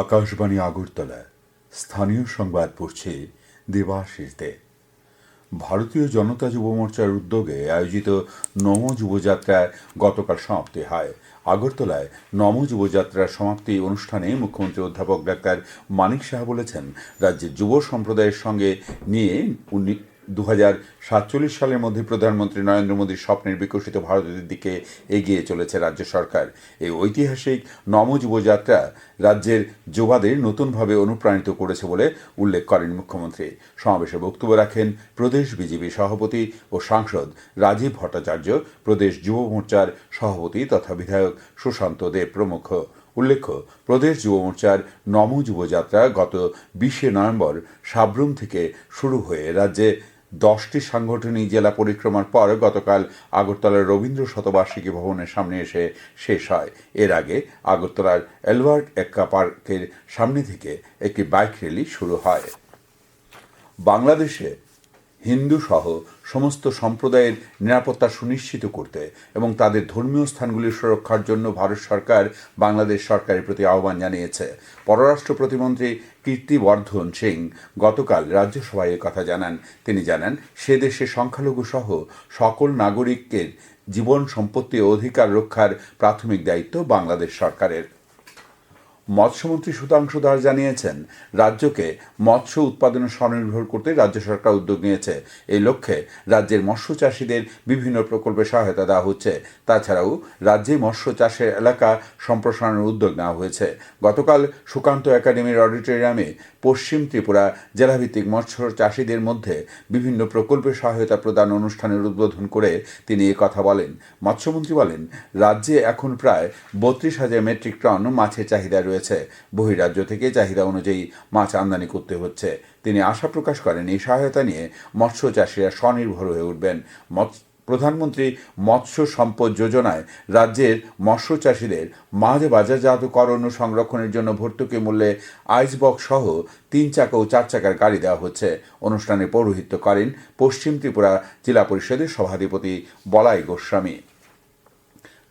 আকাশবাণী আগরতলা। স্থানীয় সংবাদ পড়ছে দেবাশিস দে। ভারতীয় জনতা যুব মোর্চার উদ্যোগে আয়োজিত নম যুবযাত্রা গতকাল সমাপ্তি হয়। আগরতলায় নম যুবযাত্রার সমাপ্তি অনুষ্ঠানে মুখ্যমন্ত্রী অধ্যাপক ডাক্তার মানিক সাহা বলেছেন রাজ্যের যুব সম্প্রদায়ের সঙ্গে নিয়ে দু সাতচল্লিশ সালের মধ্যে প্রধানমন্ত্রী নরেন্দ্র মোদীর স্বপ্নের বিকশিত ভারতের দিকে এগিয়ে চলেছে রাজ্য সরকার। এই ঐতিহাসিক নম যুবযাত্রা রাজ্যের যুবাদের নতুনভাবে অনুপ্রাণিত করেছে বলে উল্লেখ করেন মুখ্যমন্ত্রী। সমাবেশে বক্তব্য রাখেন প্রদেশ বিজেপি সভাপতি ও সাংসদ রাজীব ভট্টাচার্য, প্রদেশ যুব মোর্চার সভাপতি তথা বিধায়ক সুশান্ত দেব প্রমুখ। উল্লেখ্য, প্রদেশ যুব মোর্চার নম যুবযাত্রা গত বিশে নভেম্বর সাব্রুম থেকে শুরু হয়ে রাজ্যে দশটি সাংগঠনিক জেলা পরিক্রমার পর গতকাল আগরতলার রবীন্দ্র শতবার্ষিকী ভবনের সামনে এসে শেষ হয়। এর আগে আগরতলার এলভার্ট এক্কা পার্কের সামনে থেকে একটি বাইক র্যালি শুরু হয়। বাংলাদেশে হিন্দু সহ সমস্ত সম্প্রদায়ের নিরাপত্তা সুনিশ্চিত করতে এবং তাদের ধর্মীয় স্থানগুলির সুরক্ষার জন্য ভারত সরকার বাংলাদেশ সরকারের প্রতি আহ্বান জানিয়েছে। পররাষ্ট্র প্রতিমন্ত্রী কীর্তিবর্ধন সিং গতকাল রাজ্যসভায় কথা জানান। তিনি জানান, সে দেশে সংখ্যালঘু সহ সকল নাগরিকের জীবন সম্পত্তি ও অধিকার রক্ষার প্রাথমিক দায়িত্ব বাংলাদেশ সরকারের। মৎস্যমন্ত্রী সুধাংশু দাস জানিয়েছেন, রাজ্যকে মৎস্য উৎপাদনে স্বনির্ভর করতে রাজ্য সরকার উদ্যোগ নিয়েছে। এই লক্ষ্যে রাজ্যের মৎস্য চাষীদের বিভিন্ন প্রকল্পে সহায়তা দেওয়া হচ্ছে। তাছাড়াও রাজ্যে মৎস্য চাষের এলাকা সম্প্রসারণের উদ্যোগ নেওয়া হয়েছে। গতকাল সুকান্ত একাডেমির অডিটোরিয়ামে পশ্চিম ত্রিপুরা জেলাভিত্তিক মৎস্য চাষীদের মধ্যে বিভিন্ন প্রকল্পে সহায়তা প্রদান অনুষ্ঠানের উদ্বোধন করে তিনি কথা বলেন। মৎস্যমন্ত্রী বলেন, রাজ্যে এখন প্রায় বত্রিশ হাজার মেট্রিক টন মাছের চাহিদা রয়েছে। বহিরাজ্য থেকে চাহিদা অনুযায়ী মাছ আমদানি করতে হচ্ছে। তিনি আশা প্রকাশ করেন, এই সহায়তা নিয়ে মৎস্য চাষিরা স্বনির্ভর হয়ে উঠবেন। প্রধানমন্ত্রী মৎস্য সম্পদ যোজনায় রাজ্যের মৎস্য চাষীদের মাছ বাজারজাতকরণ সংরক্ষণের জন্য ভর্তুকি মূল্যে আইসবক্স সহ তিন চাকা ও চার চাকার গাড়ি দেওয়া হচ্ছে। অনুষ্ঠানে পৌরোহিত্য করেন পশ্চিম ত্রিপুরা জেলা পরিষদের সভাধিপতি বলাই গোস্বামী।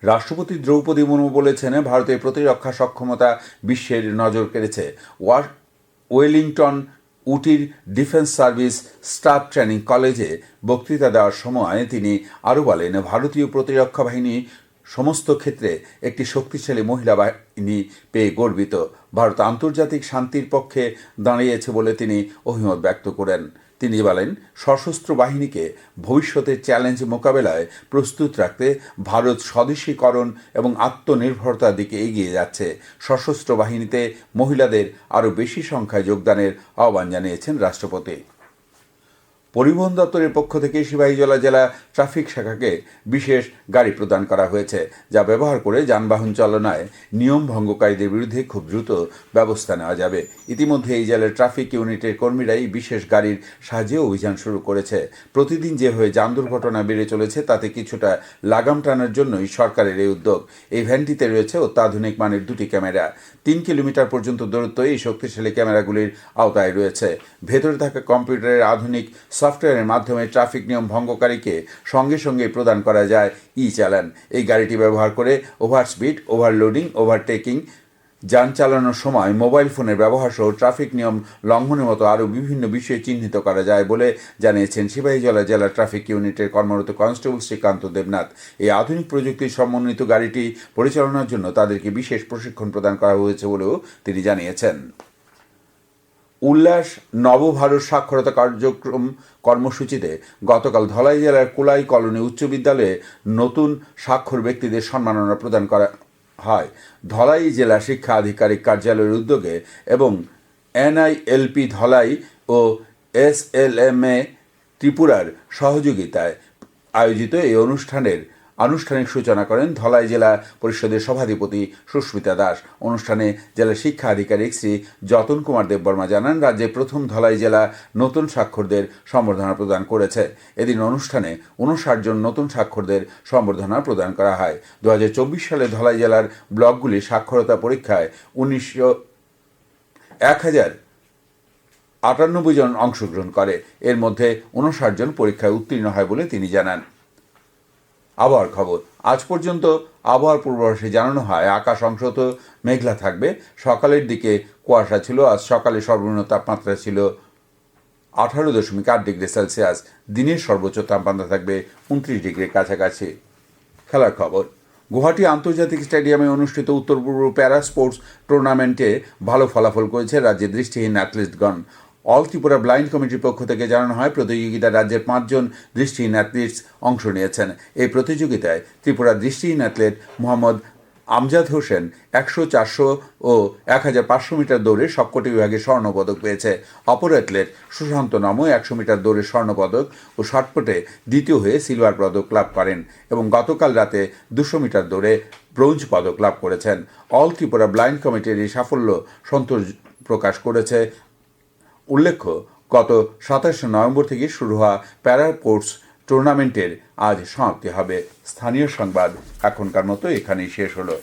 রাষ্ট্রপতি দ্রৌপদী মুর্মু বলেছেন, ভারতের প্রতিরক্ষা সক্ষমতা বিশ্বের নজর কেড়েছে। ওয়েলিংটন উটির ডিফেন্স সার্ভিস স্টাফ ট্রেনিং কলেজে বক্তৃতা দেওয়ার সময় তিনি আরও বলেন, ভারতীয় প্রতিরক্ষা বাহিনী সমস্ত ক্ষেত্রে একটি শক্তিশালী মহিলা বাহিনী পেয়ে গর্বিত। ভারত আন্তর্জাতিক শান্তির পক্ষে দাঁড়িয়েছে বলে তিনি অভিমত ব্যক্ত করেন। তিনি বলেন, সশস্ত্র বাহিনীকে ভবিষ্যতের চ্যালেঞ্জ মোকাবেলায় প্রস্তুত রাখতে ভারত স্বদেশীকরণ এবং আত্মনির্ভরতার দিকে এগিয়ে যাচ্ছে। সশস্ত্র বাহিনীতে মহিলাদের আরও বেশি সংখ্যায় যোগদানের আহ্বান জানিয়েছেন রাষ্ট্রপতি। পরিবহন দপ্তরের পক্ষ থেকে সিপাহীজলা জেলা ট্রাফিক শাখাকে বিশেষ গাড়ি প্রদান করা হয়েছে, যা ব্যবহার করে যানবাহন চালনায় নিয়ম ভঙ্গকারীদের বিরুদ্ধে খুব দ্রুত ব্যবস্থা নেওয়া যাবে। ইতিমধ্যে এই জেলার ট্রাফিক ইউনিটের কর্মীরাই বিশেষ গাড়ির সাহায্যে অভিযান শুরু করেছে। প্রতিদিন যেভাবে যান দুর্ঘটনা বেড়ে চলেছে, তাতে কিছুটা লাগাম টানার জন্যই সরকারের এই উদ্যোগ। এই ভ্যানটিতে রয়েছে অত্যাধুনিক মানের দুটি ক্যামেরা। তিন কিলোমিটার পর্যন্ত দূরত্ব এই শক্তিশালী ক্যামেরাগুলির আওতায় রয়েছে। ভেতরে থাকা কম্পিউটারের আধুনিক সফটওয়্যারের মাধ্যমে ট্রাফিক নিয়ম ভঙ্গকারীকে সঙ্গে সঙ্গে প্রদান করা যায় ই চালান এই গাড়িটি ব্যবহার করে ওভার স্পিড ওভারলোডিং, ওভারটেকিং, যান চালানোর সময় মোবাইল ফোনের ব্যবহার সহ ট্রাফিক নিয়ম লঙ্ঘনের মতো আরও বিভিন্ন বিষয় চিহ্নিত করা যায় বলে জানিয়েছেন সিপাহীজলা জেলা ট্রাফিক ইউনিটের কর্মরত কনস্টেবল শ্রীকান্ত দেবনাথ। এই আধুনিক প্রযুক্তির সমন্বিত গাড়িটি পরিচালনার জন্য তাদেরকে বিশেষ প্রশিক্ষণ প্রদান করা হয়েছে বলেও তিনি জানিয়েছেন। উল্লাস নবভারত সাক্ষরতা কার্যক্রম কর্মসূচিতে গতকাল ধলাই জেলার কোলাই কলোনি উচ্চ বিদ্যালয়ে নতুন স্বাক্ষর ব্যক্তিদের সম্মাননা প্রদান করা হয়। ধলাই জেলা শিক্ষা আধিকারিক কার্যালয়ের উদ্যোগে এবং এনআইএলপি ধলাই ও এসএলএমএ ত্রিপুরার সহযোগিতায় আয়োজিত এই অনুষ্ঠানের আনুষ্ঠানিক সূচনা করেন ধলাই জেলা পরিষদের সভাধিপতি সুস্মিতা দাস। অনুষ্ঠানে জেলা শিক্ষা আধিকারিক শ্রী যতন কুমার দেববর্মা জানান, রাজ্যে প্রথম ধলাই জেলা নতুন স্বাক্ষরদের সম্বর্ধনা প্রদান করেছে। এদিন অনুষ্ঠানে উনষাট জন নতুন স্বাক্ষরদের সম্বর্ধনা প্রদান করা হয়। দু হাজার চব্বিশ সালে ধলাই জেলার ব্লকগুলি সাক্ষরতা পরীক্ষায় উনিশশো এক হাজার আটানব্বই জন অংশগ্রহণ করে। এর মধ্যে উনষাট জন পরীক্ষায় উত্তীর্ণ হয় বলে তিনি জানান। আবহাওয়ার খবর। আজ পর্যন্ত আবহাওয়ার পূর্বাভাসে জানানো হয়, আকাশ অংশত মেঘলা থাকবে। সকালের দিকে কুয়াশা ছিল, আজ সকালে সর্বনিম্ন তাপমাত্রা ছিল আঠারো দশমিক আট ডিগ্রি সেলসিয়াস। দিনের সর্বোচ্চ তাপমাত্রা থাকবে উনত্রিশ ডিগ্রির কাছাকাছি। খেলার খবর, গুয়াহাটি আন্তর্জাতিক স্টেডিয়ামে অনুষ্ঠিত উত্তর পূর্ব প্যারা স্পোর্টস টুর্নামেন্টে ভালো ফলাফল করেছে রাজ্যের দৃষ্টিহীন অ্যাথলিটগণ অল ত্রিপুরা ব্লাইন্ড কমিটির পক্ষ থেকে জানানো হয়, প্রতিযোগিতায় রাজ্যের পাঁচজন দৃষ্টিহীন অ্যাথলিটস অংশ নিয়েছেন। এই প্রতিযোগিতায় ত্রিপুরা দৃষ্টিহীন অ্যাথলেট মোহাম্মদ আমজাদ হোসেন একশো চারশো ও এক হাজার পাঁচশো মিটার দৌড়ে সবকটি বিভাগে স্বর্ণপদক পেয়েছে। অপর অ্যাথলেট সুশান্ত নামও একশো মিটার দৌড়ে স্বর্ণপদক ও শটপটে দ্বিতীয় হয়ে সিলভার পদক লাভ করেন এবং গতকাল রাতে দুশো মিটার দৌড়ে ব্রোঞ্জ পদক লাভ করেছেন। অল ত্রিপুরা ব্লাইন্ড কমিটির এই সাফল্য সন্তোষ প্রকাশ করেছে। উল্লেখ্য, গত সাতাশে নভেম্বর থেকে শুরু হওয়া প্যারা স্পোর্টস টুর্নামেন্টের আজ সমাপ্তি হবে। স্থানীয় সংবাদ এখনকার মতো এখানেই শেষ হলো।